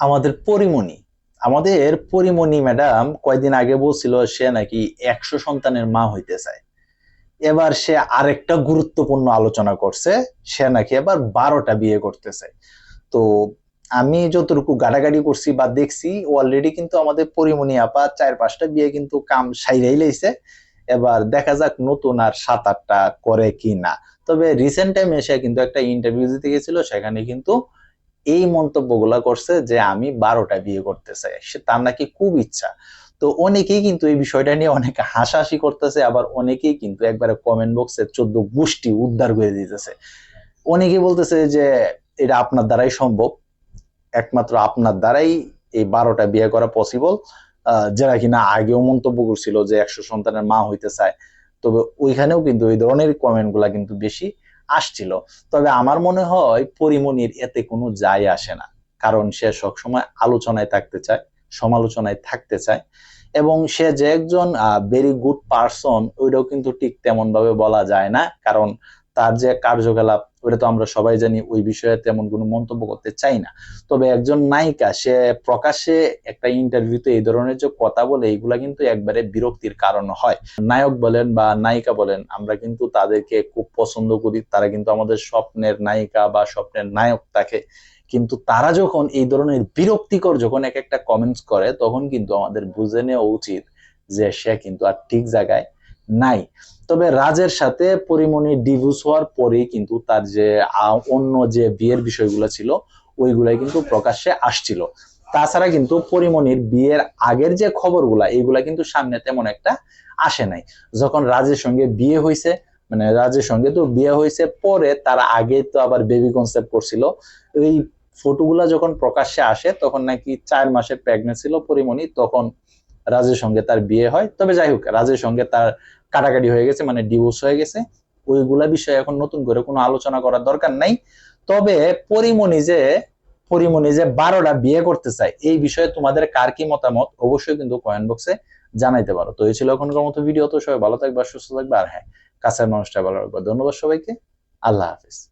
আমাদের পরিমণি। আমাদের পরিমণি ম্যাডাম কয়দিন আগে বলছিল সে নাকি একশো সন্তানের মা হইতে চায়। এবার সে আরেকটা গুরুত্বপূর্ণ আলোচনা করছে, সে নাকি এবার বারোটা বিয়ে করতে চায়। তো আমি যতটুকু গাড়াগাড়ি করছি বা দেখছি অলরেডি কিন্তু আমাদের পরিমণি আপা চার পাঁচটা বিয়ে কিন্তু কাম সাইরাই লাইছে। এবার দেখা যাক নতুন আর সাত আটটা করে কি না তবে রিসেন্ট টাইমে সে কিন্তু একটা ইন্টারভিউ দিতে গেছিল, সেখানে কিন্তু এই মন্তব্যগুলা করছে যে আমি বারোটা বিয়ে করতে চাই। তার নাকি খুব ইচ্ছা। তো অনেকেই কিন্তু এই বিষয়টা নিয়ে অনেক হাসাহাসি করতেছে, আবার অনেকেই কিন্তু একবারে কমেন্ট বক্সে চোদ্দ গোষ্ঠী উদ্ধার করে দিতেছে। অনেকেই বলতেছে যে এটা আপনার দ্বারাই সম্ভব। একমাত্র আপনার দ্বারাই এই বারোটা বিয়ে করা পসিবল যারা কিনা আগেও মন্তব্য করছিল যে একশো সন্তানের মা হইতে চায়, তবে ওইখানেও কিন্তু ওই ধরনের কমেন্টগুলা কিন্তু বেশি। আসছিল। তবে আমার মনে হয় পরিমণির এতে কোনো যায় আসে না। কারণ সে সবসময় আলোচনায় থাকতে চায়, সমালোচনায় থাকতে চায় এবং সে যে একজন ভেরি গুড পারসন ওইটাও কিন্তু ঠিক তেমন ভাবে বলা যায় না। কারণ তার যে কার্যকলাপ ওটা তো আমরা সবাই জানি, ওই বিষয়ে তেমন কোনো মন্তব্য করতে চাই না। তবে একজন নায়িকা, সে প্রকাশ্যে একটা ইন্টারভিউতে এই ধরনের যে কথা বলে এগুলা কিন্তু একবারে বিরক্তির কারণ হয়। নায়ক বলেন বা নায়িকা বলেন, আমরা কিন্তু তাদেরকে খুব পছন্দ করি, তারা কিন্তু আমাদের স্বপ্নের নায়িকা বা স্বপ্নের নায়ক থাকে কিন্তু তারা যখন এই ধরনের বিরক্তিকর যখন এক একটা কমেন্টস করে, তখন কিন্তু আমাদের বুঝে নেওয়া উচিত যে সে কিন্তু আর ঠিক জায়গায় নাই। তবে রাজের সাথে পরিমণি ডিভোর্স হওয়ার পরেই কিন্তু তার যে অন্য যে বিয়ের বিষয়গুলো ছিল, ওইগুলাই কিন্তু প্রকাশ্যে আসছিল। তাছাড়া কিন্তু পরিমণির বিয়ের আগের যে খবরগুলা এইগুলা কিন্তু সামনে তেমন একটা আসে নাই। যখন রাজের সঙ্গে বিয়ে হয়েছে মানে রাজের সঙ্গে। তো বিয়ে হয়েছে পরে তার আগে তো আবার বেবি কনসেপ্ট করছিল। এই ফটোগুলা যখন প্রকাশ্যে আসে, তখন নাকি চার মাসের প্রেগনেন্ট ছিল পরিমণি, তখন রাজের সঙ্গে তার বিয়ে হয়। তবে যাই হোক, রাজের সঙ্গে তার কাটাকাটি হয়ে গেছে মানে ডিভোর্স হয়ে গেছে। ওইগুলা বিষয়ে এখন নতুন করে কোনো আলোচনা করার দরকার নাই। তবে পরিমণি যে পরিমণি যে বারোটা বিয়ে করতে চায়, এই বিষয়ে তোমাদের কার কি মতামত, অবশ্যই কিন্তু কয়েন বক্সে জানাইতে পারো। তো এই ছিল এখনকার মতো ভিডিও তো সবাই ভালো থাকবে, সুস্থ থাকবে, আর হ্যাঁ কাছের মানুষটা ভালো রাখব ধন্যবাদ সবাইকে। আল্লাহ হাফিজ।